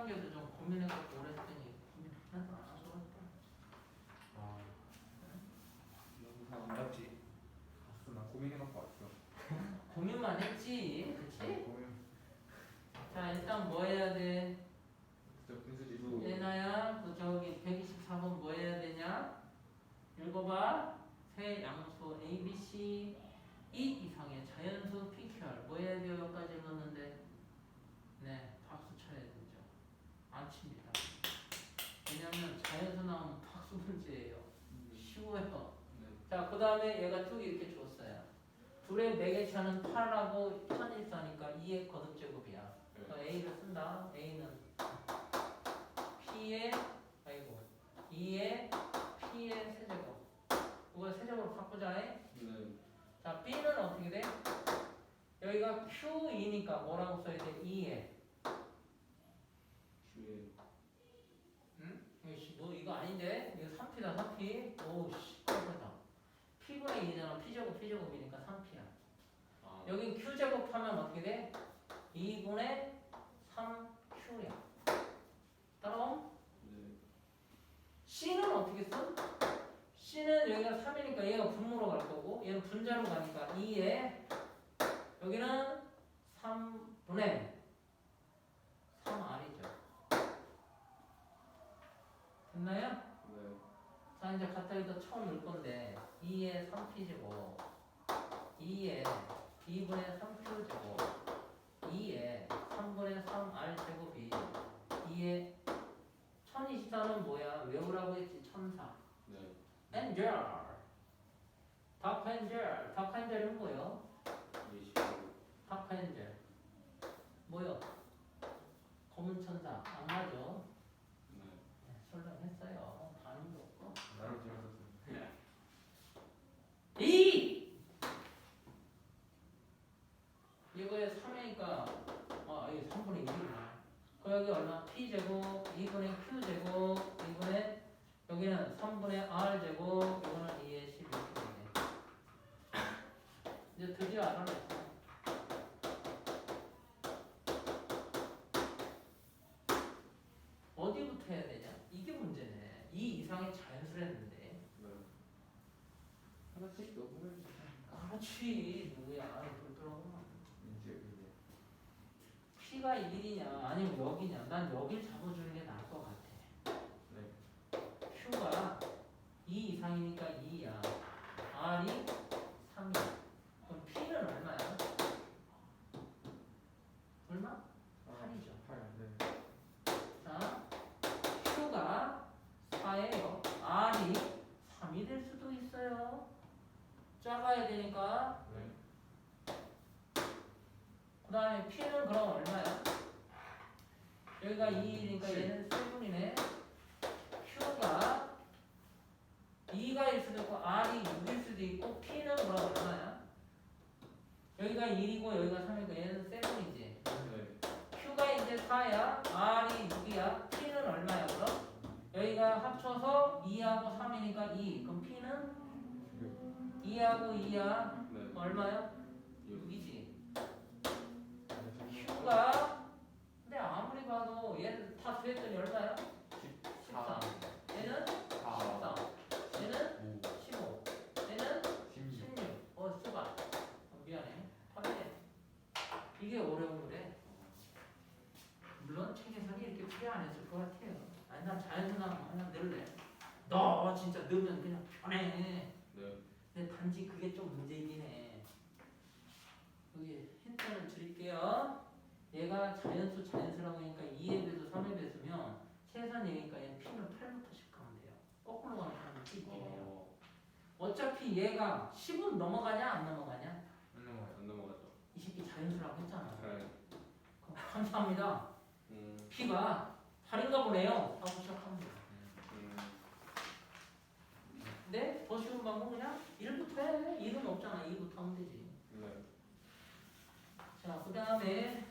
단계도 좀 고민해갖고 오래 했더니 고민 하나도 안 하고 왔다. 아 너무 다안 맞지? 봤어 나 고민해갖고 왔어 고민만 했지, 그치? 고민 자, 일단 뭐 해야 돼? 진짜 분수지수 예나야, 그 저기 124번 뭐 해야 되냐? 읽어봐. 세 양수 A, B, C 이 이상의 자연수 PQR 뭐 해야 돼요? 여기까지 읽었는데 네. 안 칩니다. 왜냐면 자연수 나오면 박수 문제예요. 쉬워요. 네. 자, 그 다음에 얘가 쭉 이렇게 줬어요. 둘의 매개차는 8하고 1024니까 2의 거듭 제곱이야. 그래서 A를 쓴다. A는 P의, 아이고, 2의 P의 세제곱. 이걸 세제곱으로 바꾸자. 해. 네. 자, B는 어떻게 돼? 여기가 Q2니까 뭐라고 써야 돼? 2에. 주에 응? 이씨, 너 이거 아닌데? 이거 3P다, 3P. 오우씨. P분의 2잖아. P제곱, P제곱이니까 3P야. 아 여긴 Q제곱 하면 어떻게 돼? 2분의 3Q야. 따라옴? 네. C는 어떻게 써? C는 여기가 3이니까 얘가 분모로 갈 거고 얘는 분자로 가니까 2에 여기는 3분의 3R이죠. 됐나요? 네. 자 이제 여기다 처음 넣을 건데 2에 3p제곱 2에 2분의 3q제곱 2에 3분의 3r제곱이 2에 1024는 뭐야? 외우라고 했지 천사 네. 엔젤 닥엔젤 닥엔젤은 뭐요? 25 닥엔젤 뭐요? 검은 천사 안 맞죠? 네. 네, 설명했어요 반응도 없고 나름 재밌었어 이 이거에 3이니까 아 이게 3분의 1이구나. 그 여기 얼마? P제곱 2분의 Q제곱 2분의 여기는 3분의 R제곱 이거는 2의 12분이네. 이제 드디어 알아냈어. 어디부터 해야 되냐? 이게 문제네. 이 이상의 자연수랬는데. 네. 하나씩 더 보내주세요 그렇지. 누구야? 이제 P가 1이냐 아니면 여기냐 난 여길 잡아주는 게 나을 것 같아 네. Q가 2 이상이니까 2야 R이 3이야 그럼 P는 얼마야? 얼마? 8이죠 8 네. 자 Q가 4예요 R이 3이 될 수도 있어요 작아야 되니까 네. 그 다음에 P는 그럼 얼마야? 여기가 2니까 얘는 세분이네. Q가 2가일 수도 있고 R이 6일 수도 있고 P는 그럼 얼마야? 여기가 1이고 여기가 3이고 얘는 세분이지. 네. Q가 이제 4야. R이 6이야. P는 얼마야 그럼? 여기가 합쳐서 2하고 3이니까 2. 그럼 P는 2하고 2야. 네. 얼마야? 6 6이지. 네. Q가? 근데 아무리 봐도 얘는 다 더했더니 얼마야? 14 얘는 14 얘는 15 얘는 16 어, 수가. 어, 미안해. 파래 이게 어려운 거래. 물론 책 해석이 이렇게 필요 안 했을 것 같아요. 아니 난 자연스러운 하나 넣을래. 너 진짜 넣으면 그냥 편해. 네. 근데 단지 그게 좀 문제이긴 해. 여기 힌트를 드릴게요. 얘가 자연수 자연수라고 하니까 2의 배수 3의 배수면 최소한 얘니까 얘는 P는 8부터 10 가면 돼요. 거꾸로 가는 하면 P 있겠네요. 어. 어차피 얘가 10은 넘어가냐 안 넘어가냐? 안 넘어가요. 안 넘어가죠. 이 새끼 자연수라고 했잖아. 네. 그래. 감사합니다. 음. P가 8인가 보네요. 하고 시작하면 돼요. 네? 근데 더 쉬운 방법은 그냥 1부터 해. 1은 없잖아. 2부터 하면 되지. 네. 자, 그 다음에